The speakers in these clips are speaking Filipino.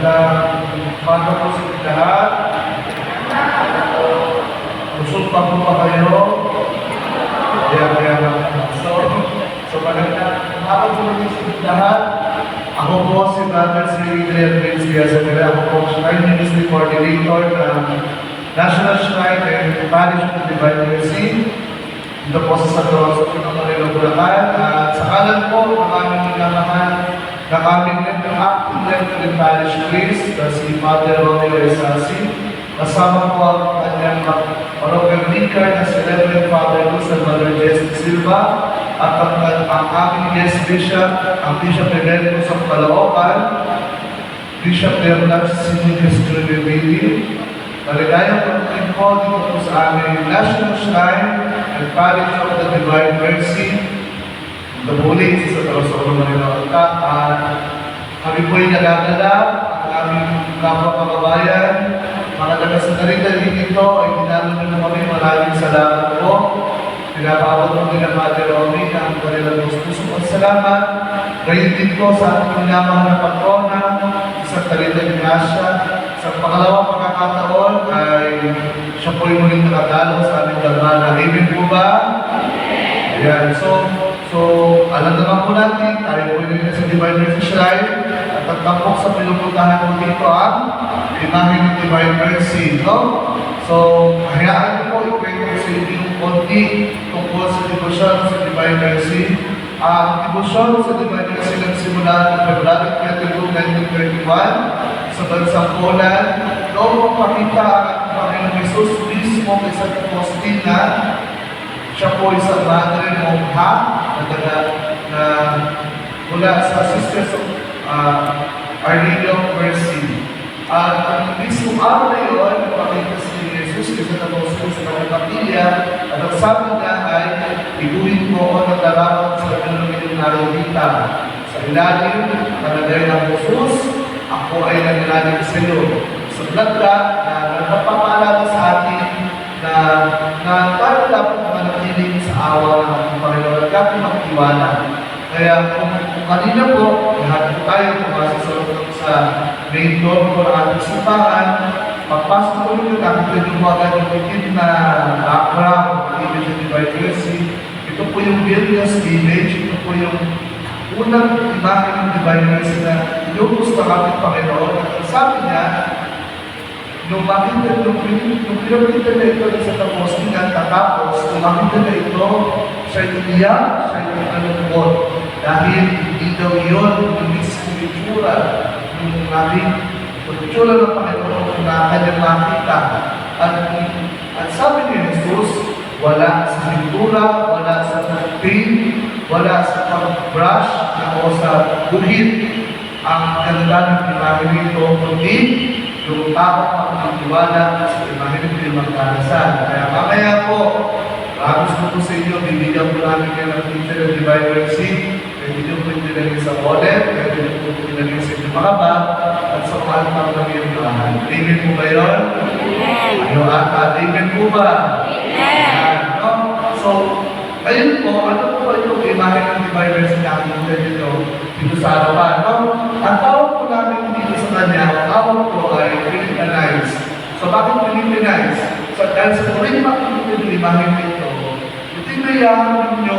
Magandang umaga po sa lahat. Usog pa po ba kayo? Kaya kaya lang. So, so magandang umaga po sa lahat. Ako po si Brother si Adrian Prince Diaz-Aguila. Ako po Shrine Ministry Coordinator ng National Shrine and Parish of Divine Mercy. Dito po sa San Rosa Manila, Bulacan. At sa kanan po ng aming minamahal na aming ng in parish priest na si Father Romeo Esasi. Kasama po ang kanyang parokyal vicar na si Reverend Father Luz and Mother Jess Silva at ang, ang aming guest bishop, ang Bishop Emeritus of Caloocan, Bishop Bernard Sinigas Crevili. Maligayang pagkain po dito po sa aming National Shrine and Parish of the Divine Mercy Nabuling sa Tarasoro Manila at kami po ay nagagala ang aming kapwa kababayan. Mga taga sa dali dito ay dinalo nyo na kami. Maraming salamat po. Pinapawag din ang Mother Romy ang kanilang gusto kong salamat. Gayon din po sa ating minamahal na patrona sa Talita Asya. Sa pangalawang pagkakataon ay siya po yung muling nakadalo sa aming dalmana. Amen po ba? Ayan. So, so alam naman po natin, tayo po yung sa Divine at pagkapok sa pinupuntahan mo dito ang imahe ng Divine Mercy, no? So, hayaan niyo po, ikwento ko sa inyo konti tungkol sa devotion sa Divine Mercy. Ang devotion sa Divine Mercy nagsimula noong February 22, 1931 sa bansang Poland. Noong mapakita ang Panginoon Jesus mismo kay San Agustin na siya po isang madre mongha na taga na mula sa Sisters of uh, Our Lady of Mercy. At ang mismo araw na yun, napakita si Jesus kasi na po sa kanyang kapilya at ang sabi niya ay iguhin mo ako ng darapat sa kanyang narita. Sa ilalim, kanagay ng Jesus, ako ay nangyayari sa iyo. Sa blagda na nagpapaalala sa atin na na tayo dapat manatili sa awa ng Panginoon at dapat magtiwala. Kaya kung, kanina po, lahat po tayo pumasok sa main door po ng ating simbahan, pagpasok po nyo, nakikita nyo mo agad yung na background, image of divine. Ito po yung Vilnius image, ito po yung unang imahe ng divine mercy na inubos ng ating Panginoon. At sabi niya, Nung makita, nung, nung pinakita na ito sa tapos, nga tatapos, nung makita na ito, siya iniyak, siya yung nalungkot. Dahil hindi daw yun, yung itsura, yung aming itsura ng Panginoon na kanyang makita. At, at sabi ni Jesus, wala sa pintura, wala sa paint, wala sa pag-brush, o sa guhit, ang ganda ng imahe nito, kundi yung tao ang magtiwala sa imahe ng pinagdarasal. Kaya mamaya po, Ramos ko po sa inyo, bibigyan po namin kayo ng teacher ng Divine Mercy. Pwede nyo po itinagin sa wallet, pwede nyo po itinagin sa inyong mga bag, at sa pantang ng iyong bahay. Amen po ba yun? Ano ata? Amen po ba? Amen! No? So, ayun po, ano po ba yung imahe ng Divine Mercy na nakikita dito, dito sa harapan? No? Ang tawag po namin dito sa kanya, ang tawag po ay Philippinize. So, bakit Philippinize? So, dahil sa tuloy makikita yung imahe nito, tinayahan ninyo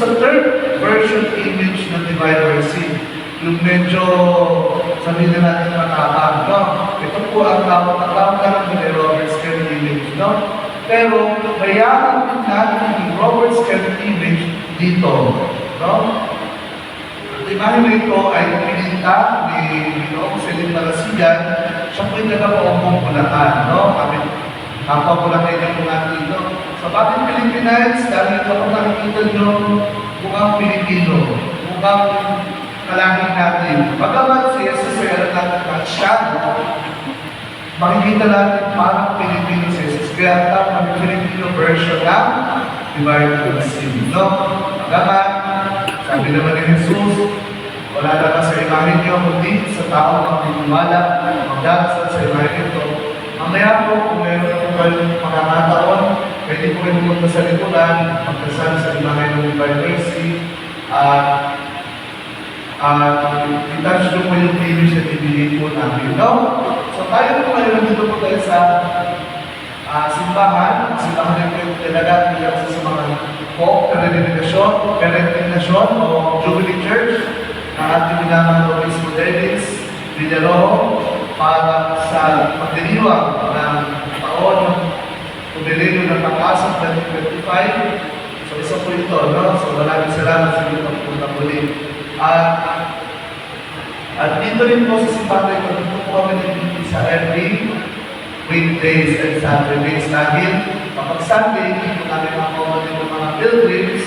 sa third version image ng Divine Mercy. Yung medyo, sabihin na natin matapang, no? Ito po ang tawag, ang tawag ni Robert Scale image, no? Pero, bayaran natin yung Robert Scale image dito, no? Ang imahe nito ay pininta ni Ginoong Celine Marasigan, siya po yung Bulacan, no? Kami, kapwa Bulacan yung mga dito. Sa bakit Pilipinas, dahil kapag nakikita nyo, mukhang Pilipino, mukhang kalangin natin. Bagamat si Jesus ay ang siya, makikita natin parang Pilipino si Jesus. Kaya tama ang Filipino version ng Divine Mercy. No? Bagamat, sabi naman ni Jesus, wala naman sa imahe niyo, kundi sa tao ang magtitiwala, magdasal sa imahe nito. Mamaya po, kung meron po kayong makakataon, pwede po kayo pumunta sa likuran, magdasal sa imahe ng Divine Mercy, at at uh, itouch nyo po yung image na ibigay po no? So tayo po ngayon, nandito po tayo sa ah, simbahan, simbahan ng kayo talaga bilang sa mga po, peregrinasyon, peregrinasyon o Jubilee Church na ating binamang Luis Modernis, Villarojo, para sa pagdiriwang ng taon ng Kubilino ng pag-asa 2025. So isa po ito, no? So maraming salamat sa inyo pagpunta muli. At at dito rin po sa ito, dito po kami nagtiti sa every weekdays and Saturdays namin. Kapag Sunday, dito namin mga din ng mga pilgrims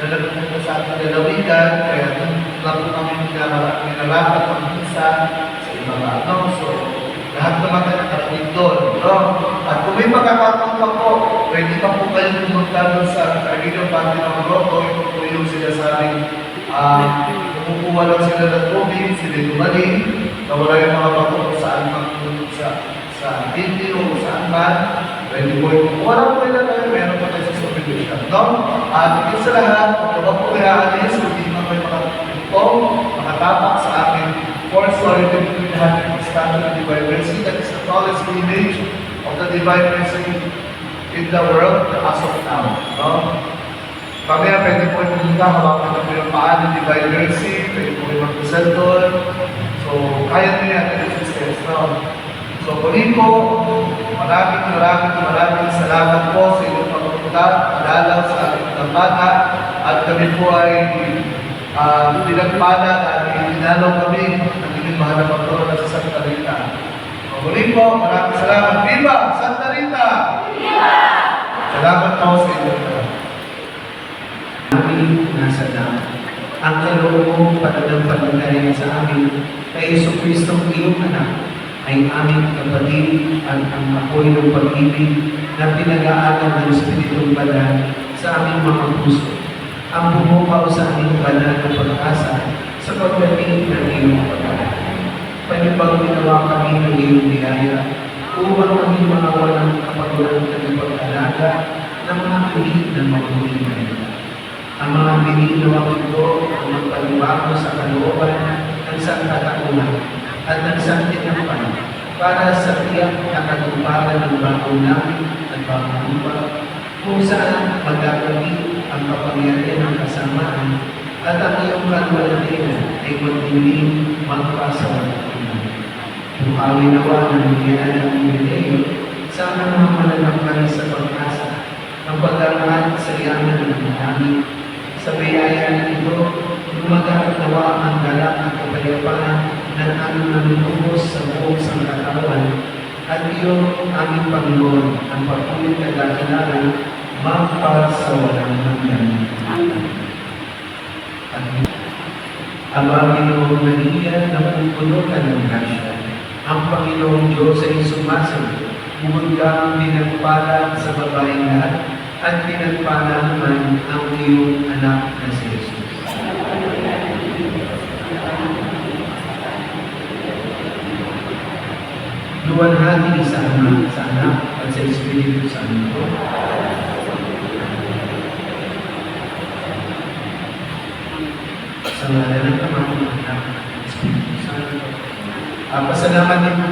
na nagpupunta sa ating lalawigan. Kaya doon lang po namin nilalakad ang misa sa ibang ano. So, lahat naman na nakarating doon. No? At kung may pagkakataon pa po, pwede pa po kayo pumunta doon sa Carrillo Pati ng Grotto. Ito po yung sinasabing ah, kumukuha lang sila ng tubig, sila gumaling, nawala yung mga bato kung saan man sa sa hindi o saan man. Pwede po yung wala po nila tayo, meron po tayo sa supervision. No? At higit sa lahat, ba po kaya alis, hindi man kayo makatuto, makatapak sa building behind the statue of the Divine Mercy, that is the tallest image of the Divine Mercy in the world as of now. No? Mamaya pwede po pumunta, hawakan na po yung paa ng Divine Mercy, pwede po yung doon. So, kaya nyo yan, ito yung steps no? So, muli po, maraming maraming maraming salamat po sa inyong pagpunta, dalaw sa ating tambata, at kami po ay uh, pinagpala at dinalaw kami ng inyong mahal na pagtunan sa Santa Rita. Muli po, maraming salamat. Viva Santa Rita! Viva! Salamat po sa lahat. amin nasa dapat. Ang kaloob mong pananampalataya sa amin kay Yeso Kristong iyong anak ay aming kapatid at ang apoy ng pag-ibig na pinag-aalam ng Espiritong Banal sa aming mga puso. Ang bumukaw sa aming banal na pag-asa sa pagdating ng iyong pagkakas. Panibang ginawa kami ng iyong biyaya upang maging mga walang kapatulang ng pag-alaga ng mga hindi na mabuhay ang mga binigawang ito ang magpaliwago sa kalooban ng sangkataunan at ng santinampan para sa tiyak na katuparan ng bagong langit at bagong lupa kung saan magagawi ang kapangyarihan ng kasamaan at ang iyong kalwalatian ay magdilim magpasawalan. Buhawi nawa ng biyaya ng Pilipino sa mga mananangkay sa pag-asa ang pag-arangan sa yaman ng langit sa biyaya nito, lumaganap nawa ang galak at kapayapaan ng aming nanunubos sa buong sangkatawan at iyong aming Panginoon ang patuloy na dakilalan magpasawalang hanggan. Amen. Aba, Panginoong Maria, na pupuno ka ng grasya. Ang Panginoong Diyos ay sumasagot. Bukod kang pinagpala sa babaeng lahat at pinagpala naman ang iyong anak na si Jesus. Luwalhati sa anak, sa anak at sa Espiritu Santo. Sa ng Ama, ng Espiritu Santo. Ah, pasalamat din po